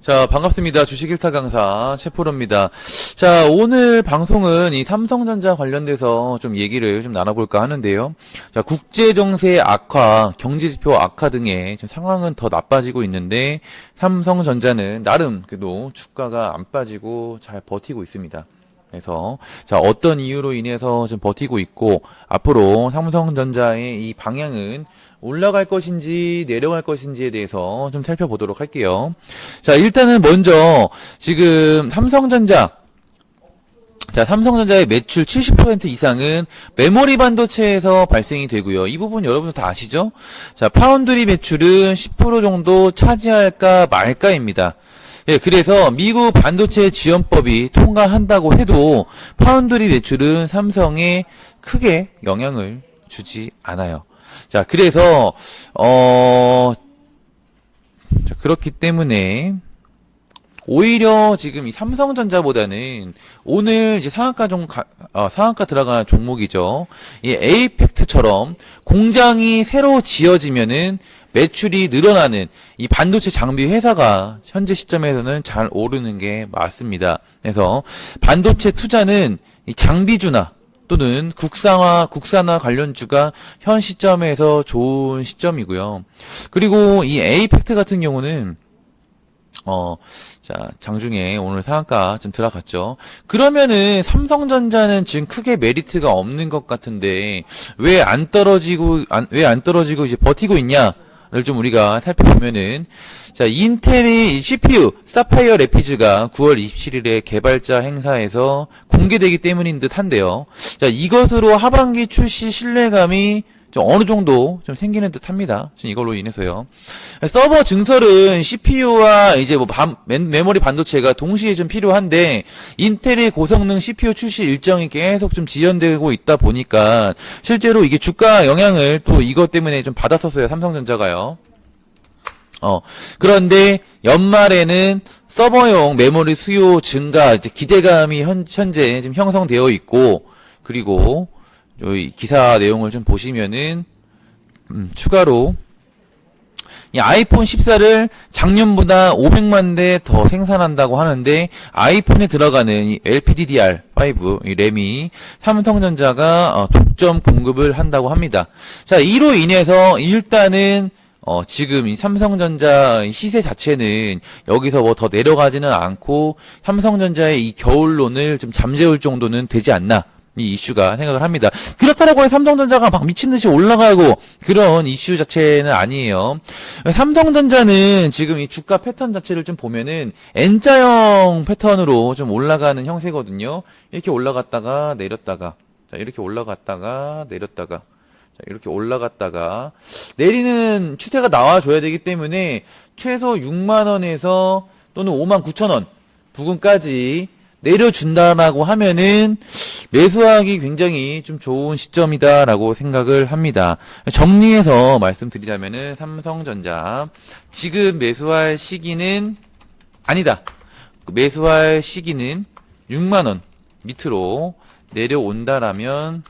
자, 반갑습니다. 주식 일타 강사 최포로입니다. 자, 오늘 방송은 이 삼성전자 관련돼서 좀 얘기를 좀 나눠볼까 하는데요. 자, 국제 정세 악화, 경제 지표 악화 등의 지금 상황은 더 나빠지고 있는데 삼성전자는 나름 그래도 주가가 안 빠지고 잘 버티고 있습니다. 그래서 자 어떤 이유로 인해서 좀 버티고 있고 앞으로 삼성전자의 이 방향은 올라갈 것인지 내려갈 것인지에 대해서 좀 살펴보도록 할게요. 자 일단은 먼저 지금 삼성전자 자, 삼성전자의 매출 70% 이상은 메모리 반도체에서 발생이 되고요. 이 부분 여러분들 다 아시죠? 자, 파운드리 매출은 10% 정도 차지할까 말까입니다. 예, 그래서 미국 반도체 지원법이 통과한다고 해도 파운드리 매출은 삼성에 크게 영향을 주지 않아요. 자, 그래서 어 자, 그렇기 때문에 오히려 지금 이 삼성전자보다는 오늘 이제 상한가 종 가- 어, 상한가 들어간 종목이죠. 이 에이펙트처럼 공장이 새로 지어지면은 매출이 늘어나는 이 반도체 장비 회사가 현재 시점에서는 잘 오르는 게 맞습니다. 그래서 반도체 투자는 이 장비주나 또는 국산화, 국산화 관련주가 현 시점에서 좋은 시점이고요. 그리고 이 에이펙트 같은 경우는 어, 자, 장중에 오늘 상한가 좀 들어갔죠. 그러면은 삼성전자는 지금 크게 메리트가 없는 것 같은데 왜 안 떨어지고 왜 안 떨어지고 이제 버티고 있냐를 좀 우리가 살펴보면은 자, 인텔이 이 CPU 사파이어 레피즈가 9월 27일에 개발자 행사에서 공개되기 때문인 듯한데요. 자, 이것으로 하반기 출시 신뢰감이 좀 어느 정도 좀 생기는 듯 합니다. 지금 이걸로 인해서요. 서버 증설은 CPU와 이제 뭐 반- 메- 메모리 반도체가 동시에 좀 필요한데 인텔의 고성능 CPU 출시 일정이 계속 좀 지연되고 있다 보니까 실제로 이게 주가 영향을 또 이것 때문에 좀 받았었어요. 삼성전자가요. 어, 그런데 연말에는 서버용 메모리 수요 증가 이제 기대감이 현, 현재 지금 형성되어 있고 그리고 이 기사 내용을 좀 보시면은 음, 추가로 이 아이폰 14를 작년보다 500만 대 더 생산한다고 하는데 아이폰에 들어가는 이 LPDDR5 이 램이 삼성전자가 어, 독점 공급을 한다고 합니다. 자, 이로 인해서 일단은 어, 지금 이 삼성전자 시세 자체는 여기서 뭐 더 내려가지는 않고 삼성전자의 이 겨울론을 좀 잠재울 정도는 되지 않나. 이 이슈가 생각을 합니다. 그렇다라고 해서 삼성전자가 막 미친 듯이 올라가고 그런 이슈 자체는 아니에요. 삼성전자는 지금 이 주가 패턴 자체를 좀 보면은 N자형 패턴으로 좀 올라가는 형세거든요. 이렇게 올라갔다가 내렸다가 자, 이렇게 올라갔다가 내렸다가 자, 이렇게 올라갔다가 내리는 추세가 나와줘야 되기 때문에 최소 6만 원에서 또는 5만 9천 원 부근까지 내려준다라고 하면은 매수하기 굉장히 좀 좋은 시점이다라고 생각을 합니다. 정리해서 말씀드리자면은 삼성전자 지금 매수할 시기는 아니다. 매수할 시기는 6만 원 밑으로 내려온다라면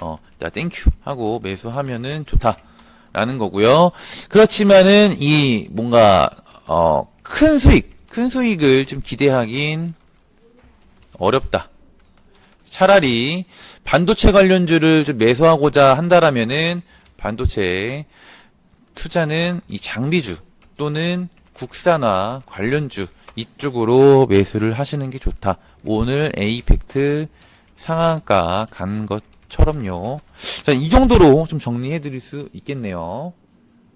어, 자, 땡큐 하고 매수하면은 좋다라는 거고요. 그렇지만은 이 뭔가 어, 큰 수익, 큰 수익을 좀 기대하긴 어렵다. 차라리 반도체 관련주를 좀 매수하고자 한다라면은 반도체 투자는 이 장비주 또는 국산화 관련주 이쪽으로 매수를 하시는 게 좋다. 오늘 에이펙트 상한가 간 것처럼요. 자, 이 정도로 좀 정리해 드릴 수 있겠네요.